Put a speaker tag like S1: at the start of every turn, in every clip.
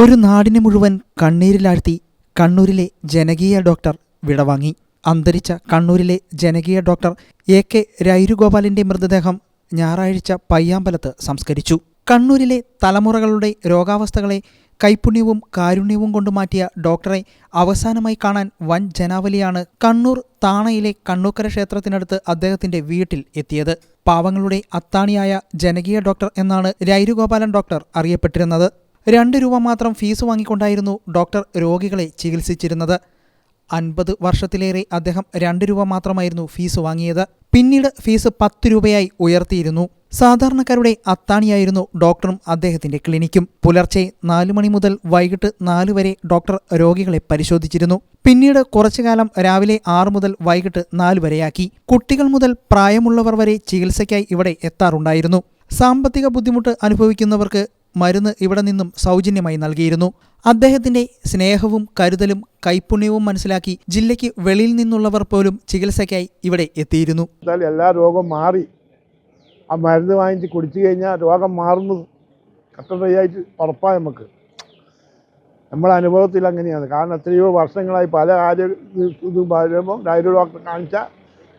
S1: ഒരു നാടിനെ മുഴുവൻ കണ്ണീരിലാഴ്ത്തി കണ്ണൂരിലെ ജനകീയ ഡോക്ടർ വിടവാങ്ങി. അന്തരിച്ച കണ്ണൂരിലെ ജനകീയ ഡോക്ടർ എ കെ രൈരുഗോപാലിന്റെ മൃതദേഹം ഞായറാഴ്ച പയ്യാമ്പലത്ത് സംസ്കരിച്ചു. കണ്ണൂരിലെ തലമുറകളുടെ രോഗാവസ്ഥകളെ കൈപുണ്യവും കാരുണ്യവും കൊണ്ട് മാറ്റിയ ഡോക്ടറെ അവസാനമായി കാണാൻ വൻ ജനാവലിയാണ് കണ്ണൂർ താണയിലെ കണ്ണൂക്കര ക്ഷേത്രത്തിനടുത്ത് അദ്ദേഹത്തിന്റെ വീട്ടിൽ എത്തിയത്. പാവങ്ങളുടെ അത്താണിയായ ജനകീയ ഡോക്ടർ എന്നാണ് രൈരുഗോപാലൻ ഡോക്ടർ അറിയപ്പെട്ടിരുന്നത്. രണ്ട് രൂപ മാത്രം ഫീസ് വാങ്ങിക്കൊണ്ടായിരുന്നു ഡോക്ടർ രോഗികളെ ചികിത്സിച്ചിരുന്നത്. അൻപത് വർഷത്തിലേറെ അദ്ദേഹം രണ്ട് രൂപ മാത്രമായിരുന്നു ഫീസ് വാങ്ങിയത്. പിന്നീട് ഫീസ് പത്ത് രൂപയായി ഉയർത്തിയിരുന്നു. സാധാരണക്കാരുടെ അത്താണിയായിരുന്നു ഡോക്ടറും അദ്ദേഹത്തിന്റെ ക്ലിനിക്കും. പുലർച്ചെ നാലു മണി മുതൽ വൈകിട്ട് നാല് വരെ ഡോക്ടർ രോഗികളെ പരിശോധിച്ചിരുന്നു. പിന്നീട് കുറച്ചുകാലം രാവിലെ ആറ് മുതൽ വൈകിട്ട് നാല് വരെയാക്കി. കുട്ടികൾ മുതൽ പ്രായമുള്ളവർ വരെ ചികിത്സയ്ക്കായി ഇവിടെ എത്താറുണ്ടായിരുന്നു. സാമ്പത്തിക ബുദ്ധിമുട്ട് അനുഭവിക്കുന്നവർക്ക് മരുന്ന് ഇവിടെ നിന്നും സൗജന്യമായി നൽകിയിരുന്നു. അദ്ദേഹത്തിന്റെ സ്നേഹവും കരുതലും കൈപുണ്യവും മനസ്സിലാക്കി ജില്ലയ്ക്ക് വെളിയിൽ നിന്നുള്ളവർ പോലും ചികിത്സയ്ക്കായി ഇവിടെ എത്തിയിരുന്നു.
S2: എല്ലാ രോഗം മാറി. ആ മരുന്ന് വാങ്ങിച്ച് കുടിച്ചു കഴിഞ്ഞാൽ രോഗം മാറുന്നത് കട്ടതയായിട്ട് ഉറപ്പാണ് നമുക്ക്. നമ്മുടെ അനുഭവത്തിൽ അങ്ങനെയാണ്. കാരണം എത്രയോ വർഷങ്ങളായി പല ആരോഗ്യ ഇത് വരുമ്പോൾ ഡയറി ഡോക്ടറെ കാണിച്ചാൽ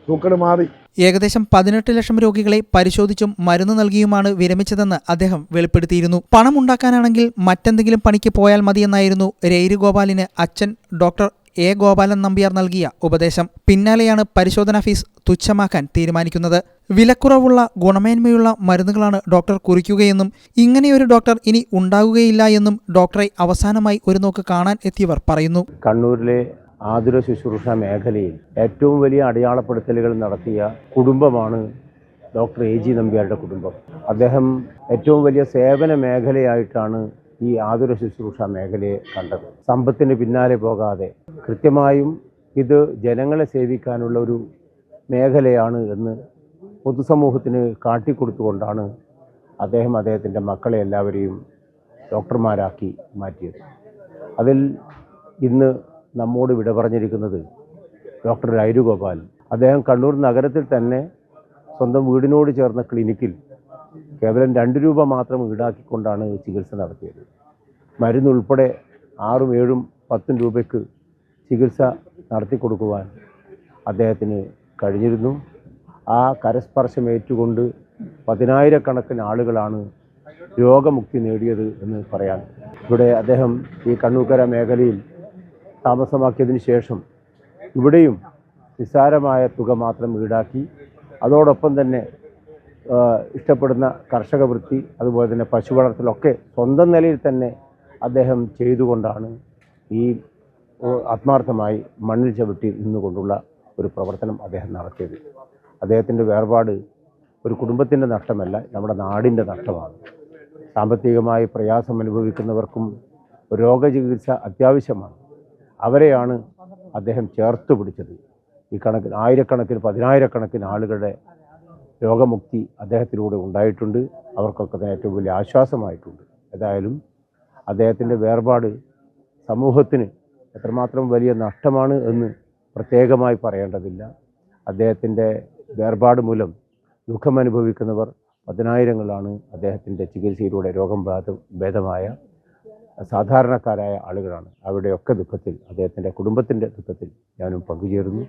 S2: സൂക്കട് മാറി.
S1: ഏകദേശം പതിനെട്ട് ലക്ഷം രോഗികളെ പരിശോധിച്ചും മരുന്ന് നൽകിയുമാണ് വിരമിച്ചതെന്ന് അദ്ദേഹം വെളിപ്പെടുത്തിയിരുന്നു. പണം ഉണ്ടാക്കാനാണെങ്കിൽ മറ്റെന്തെങ്കിലും പണിക്ക് പോയാൽ മതിയെന്നായിരുന്നു രേരുഗോപാലിന് അച്ഛൻ ഡോക്ടർ എ ഗോപാലൻ നമ്പ്യാർ നൽകിയ ഉപദേശം. പിന്നാലെയാണ് പരിശോധനാ ഫീസ് തുച്ഛമാക്കാൻ തീരുമാനിക്കുന്നത്. വിലക്കുറവുള്ള ഗുണമേന്മയുള്ള മരുന്നുകളാണ് ഡോക്ടർ കുറിക്കുകയെന്നും ഇങ്ങനെയൊരു ഡോക്ടർ ഇനി ഉണ്ടാകുകയില്ല എന്നും ഡോക്ടറെ അവസാനമായി ഒരു നോക്ക് കാണാൻ എത്തിയവർ പറയുന്നു.
S3: കണ്ണൂരിലെ ആതുര ശുശ്രൂഷ മേഖലയിൽ ഏറ്റവും വലിയ അടയാളപ്പെടുത്തലുകൾ നടത്തിയ കുടുംബമാണ് ഡോക്ടർ എ ജി നമ്പ്യാരുടെ കുടുംബം. അദ്ദേഹം ഏറ്റവും വലിയ സേവന മേഖലയായിട്ടാണ് ഈ ആതുര ശുശ്രൂഷ മേഖലയെ കണ്ടത്. സമ്പത്തിന് പിന്നാലെ പോകാതെ കൃത്യമായും ഇത് ജനങ്ങളെ സേവിക്കാനുള്ള ഒരു മേഖലയാണ് എന്ന് പൊതുസമൂഹത്തിന് കാട്ടിക്കൊടുത്തുകൊണ്ടാണ് അദ്ദേഹം അദ്ദേഹത്തിന്റെ മക്കളെ എല്ലാവരെയും ഡോക്ടർമാരാക്കി മാറ്റിയത്. അതിൽ ഇന്ന് നമ്മോട് വിട പറഞ്ഞിരിക്കുന്നത് ഡോക്ടർ രൈരുഗോപാൽ അദ്ദേഹം കണ്ണൂർ നഗരത്തിൽ തന്നെ സ്വന്തം വീടിനോട് ചേർന്ന ക്ലിനിക്കിൽ കേവലം രണ്ട് രൂപ മാത്രം ഈടാക്കിക്കൊണ്ടാണ് ചികിത്സ നടത്തിയത്. മരുന്നുൾപ്പെടെ ആറും ഏഴും പത്തും രൂപയ്ക്ക് ചികിത്സ നടത്തി കൊടുക്കുവാൻ അദ്ദേഹത്തിന് കഴിഞ്ഞിരുന്നു. ആ കരസ്പർശം ഏറ്റുകൊണ്ട് പതിനായിരക്കണക്കിന് ആളുകളാണ് രോഗമുക്തി നേടിയത് എന്ന് പറയാം. ഇവിടെ അദ്ദേഹം ഈ കണ്ണൂക്കര മേഖലയിൽ താമസമാക്കിയതിന് ശേഷം ഇവിടെയും നിസ്സാരമായ തുക മാത്രം ഈടാക്കി. അതോടൊപ്പം തന്നെ ഇഷ്ടപ്പെടുന്ന കർഷക വൃത്തി അതുപോലെ തന്നെ പശു വളർത്തലൊക്കെ സ്വന്തം നിലയിൽ തന്നെ അദ്ദേഹം ചെയ്തുകൊണ്ടാണ് ഈ ആത്മാർത്ഥമായി മണ്ണിൽ ചവിട്ടി നിന്നുകൊണ്ടുള്ള ഒരു പ്രവർത്തനം അദ്ദേഹം നടത്തിയത്. അദ്ദേഹത്തിന്റെ വേർപാട് ഒരു കുടുംബത്തിന്റെ നഷ്ടമല്ല നമ്മുടെ നാടിന്റെ നഷ്ടമാണ്. സാമ്പത്തികമായി പ്രയാസം അനുഭവിക്കുന്നവർക്കും രോഗചികിത്സ അത്യാവശ്യമാണ്. അവരെയാണ് അദ്ദേഹം ചേർത്ത് പിടിച്ചത്. ഈ കണക്കിന് ആയിരക്കണക്കിന് പതിനായിരക്കണക്കിന് ആളുകളുടെ രോഗമുക്തി അദ്ദേഹത്തിലൂടെ ഉണ്ടായിട്ടുണ്ട്. അവർക്കൊക്കെ ഏറ്റവും വലിയ ആശ്വാസമായിട്ടുണ്ട്. ഏതായാലും അദ്ദേഹത്തിന്റെ വേർപാട് സമൂഹത്തിന് എത്രമാത്രം വലിയ നഷ്ടമാണ് എന്ന് പ്രത്യേകമായി പറയേണ്ടതില്ല. അദ്ദേഹത്തിന്റെ വേർപാട് മൂലം ദുഃഖമനുഭവിക്കുന്നവർ പതിനായിരങ്ങളാണ് അദ്ദേഹത്തിന്റെ ചികിത്സയിലൂടെ രോഗം ഭേദ ഭേദമായ സാധാരണക്കാരായ ആളുകളാണ്. അവരുടെയൊക്കെ ദുഃഖത്തിൽ അദ്ദേഹത്തിന്റെ കുടുംബത്തിന്റെ ദുഃഖത്തിൽ ഞാനും പങ്കുചേരുന്നു.